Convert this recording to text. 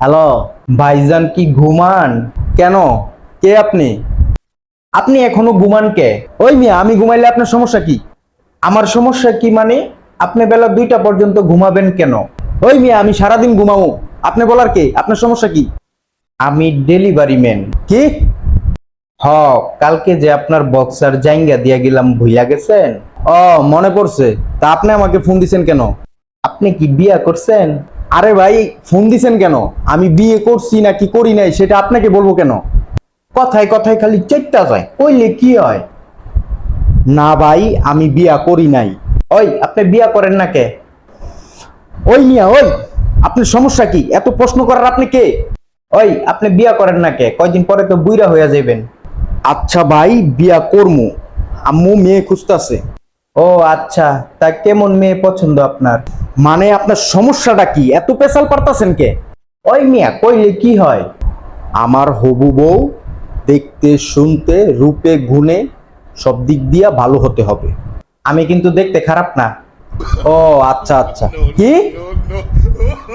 Hello, ভাইজান কি ঘুমান? কেন? কে আপনি? আপনি এখনও ঘুমান কে? ওই মিয়া, আমি ঘুমাইলে আপনার সমস্যা কি? আমার সমস্যা কি মানে? আপনি বেলা দুইটা পর্যন্ত ঘুমাবেন কেন? ওই মিয়া, আমি সারাদিন ঘুমাবো। আপনি বলার কে? আপনার সমস্যা কি? আমি ডেলিভারি ম্যান। কি? হ কালকে যে আপনার বক্সার জাইঙ্গা দিয়া গেলাম ভুইলা গেছেন? ও মনে পড়ছে। তা আপনি আমাকে ফোন দিছেন কেন? আপনি কি বিয়া করছেন? আরে ভাই ফোন দিছেন কেন? আমি বিয়ে করছি নাকি করি নাই সেটা আপনাকে বলব কেন? কথায় কথায় খালি চেষ্টা যায়। কইলে কি হয়? না ভাই আমি বিয়া করি নাই। ওই আপনি বিয়া করেন না কে? ওই মিয়া ওই! আপনার সমস্যা কি? এত প্রশ্ন করার আপনি কে? ওই আপনি বিয়া করেন না কে? কয়দিন পরে তো বুইরা হইয়া যাবেন আচ্ছা ভাই বিয়া করমু। আম্মু মেয়ে খুঁজতাছে। ও আচ্ছা। তা কেমন মেয়ে পছন্দ আপনার? মানে আপনার সমস্যাটা কি? এত পেশাল পারতাছেন কে? ওই মিয়া কইলে কি হয়? আমার হবু বউ দেখতে শুনতে রূপে গুণে সব দিক দিয়া ভালো হতে হবে। আমি কিন্তু দেখতে খারাপ না। ও আচ্ছা আচ্ছা। কি?